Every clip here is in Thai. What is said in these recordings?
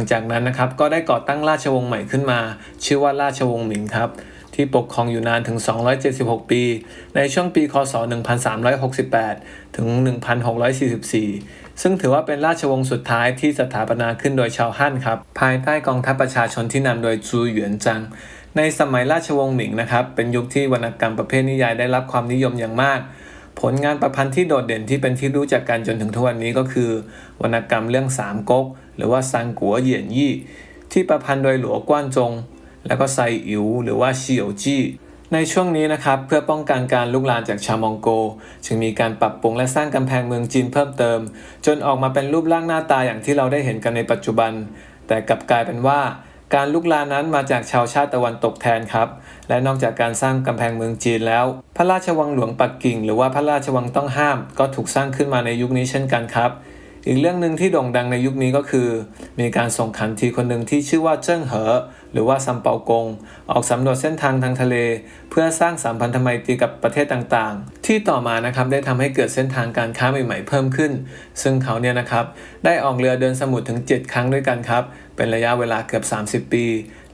ลังจากนั้นนะครับก็ได้ก่อตั้งราชวงศ์ใหม่ขึ้นมา ชื่อว่าราชวงศ์หมิงครับ ที่ปกครองอยู่นานถึง 276 ปี ในช่วงปี คศ 1368 ถึง 1644 ซึ่งถือว่าเป็นราชวงศ์สุดท้ายที่สถาปนาขึ้นโดยชาวฮั่นครับ ภายใต้กองทัพประชาชนที่นำโดยจูหยวนจัง ในสมัยราชวงศ์หมิงนะครับเป็นยุคที่วรรณกรรมประเภทนิยายได้รับความนิยมอย่างมาก ผลงานประพันธ์ที่โดดเด่นที่เป็นที่รู้จักกันจนถึงทุกวันนี้ก็คือ วรรณกรรมเรื่องสามก๊กหรือว่าซังกัวเหยียนยี่ ที่ประพันธ์โดยหลัวกว้านจง แล้วก็ไซอิ๋วหรือว่าเฉียวจี้ในช่วงนี้นะครับเพื่อป้องกันการลุกลามจากชาวมองโก จึงมีการปรับปรุงและสร้างกำแพงเมืองจีนเพิ่มเติม จนออกมาเป็นรูปร่างหน้าตาอย่างที่เราได้เห็นกันในปัจจุบัน แต่กลับกลายเป็นว่า การลุกลานั้นมาจากชาวชาติตะวันตกแทนครับ และนอกจากการสร้างกำแพงเมืองจีนแล้ว พระราชวังหลวงปักกิ่ง หรือว่าพระราชวังต้องห้าม ก็ถูกสร้างขึ้นมาในยุคนี้เช่นกันครับ อีกเรื่องหนึ่งที่โด่งดังในยุคนี้ก็คือ มีการส่งขันทีคนหนึ่งที่ชื่อว่าเจิ้งเหอ หรือว่าซัมเปากง ออกสำรวจเส้นทางทางทะเล เพื่อสร้างสัมพันธไมตรีกับประเทศต่างๆ ที่ต่อมานะครับได้ทำให้เกิดเส้นทางการค้าใหม่ๆเพิ่มขึ้น ซึ่งเขาเนี่ยนะครับได้ออกเรือเดินสมุทรถึง 7 ครั้งด้วยกันครับ เป็นระยะเวลาเกือบ 30 ปี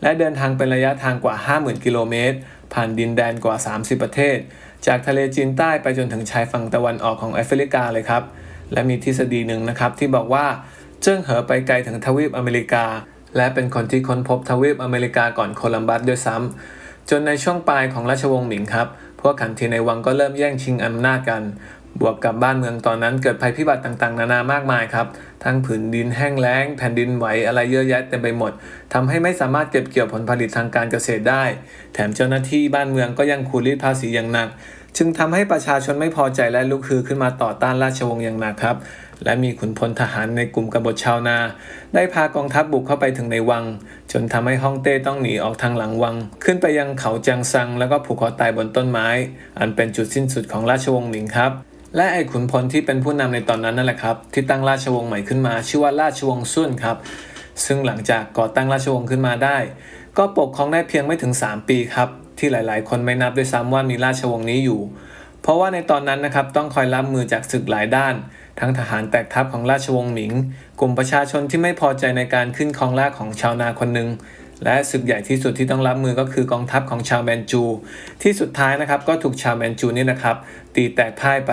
และเดินทางเป็นระยะทางกว่า 50,000 กิโลเมตร ผ่านดินแดนกว่า 30 ประเทศ จากทะเลจีนใต้ไปจนถึงชายฝั่งตะวันออกของแอฟริกาเลยครับ และมีทฤษฎีหนึ่งนะครับที่บอกว่าเจิ้งเหอไปไกลถึงทวีปอเมริกา และเป็นคนที่ค้นพบทวีปอเมริกาก่อนโคลัมบัสด้วยซ้ำจนในช่วงปลายของราชวงศ์หมิงครับ พวกขันทีในวังก็เริ่มแย่งชิงอำนาจกัน บวกกับบ้านเมืองตอนนั้นเกิดภัยพิบัติต่างๆ นานามากมายครับ ทั้งผืนดินแห้งแล้ง แผ่นดินไหวอะไรเยอะแยะเต็มไปหมดทำให้ไม่สามารถเก็บเกี่ยวผลผลิตทางการเกษตรได้ แถมเจ้าหน้าที่บ้านเมืองก็ยังคูรีดภาษีอย่างหนัก จึงทำให้ประชาชนไม่พอใจและลุกฮือขึ้นมาต่อต้านราชวงศ์อย่างหนักครับ และมีขุนพลทหารในกลุ่มกบฏชาวนา ได้พากองทัพบุกเข้าไปถึงในวัง จนทำให้ฮ่องเต้ต้องหนีออกทางหลังวัง ขึ้นไปยังเขาจางซัง แล้วก็ผูกคอตายบนต้นไม้ อันเป็นจุดสิ้นสุดของราชวงศ์หมิงครับและไอ้ขุนพลที่เป็นผู้นำในตอนนั้นนั่นแหละครับ ที่ตั้งราชวงศ์ใหม่ขึ้นมา ชื่อว่าราชวงศ์ซุ่นครับ ซึ่งหลังจากก่อตั้งราชวงศ์ขึ้นมาได้ ก็ปกครองได้เพียงไม่ถึง 3 ปีครับ ที่หลาย ๆ คนไม่นับด้วยซ้ำว่ามีราชวงศ์นี้อยู่ เพราะว่าในตอนนั้นนะครับต้องคอยรับมือจากศึกหลายด้าน ทั้งทหารแตกทัพของราชวงศ์หมิง กลุ่มประชาชนที่ไม่พอใจในการขึ้นครองราชของชาวนาคนหนึ่งและศึกใหญ่ที่สุดที่ต้องรับมือก็คือกองทัพของชาวแมนจู ที่สุดท้ายนะครับก็ถูกชาวแมนจูนี่นะครับ ตีแตกพ่ายไป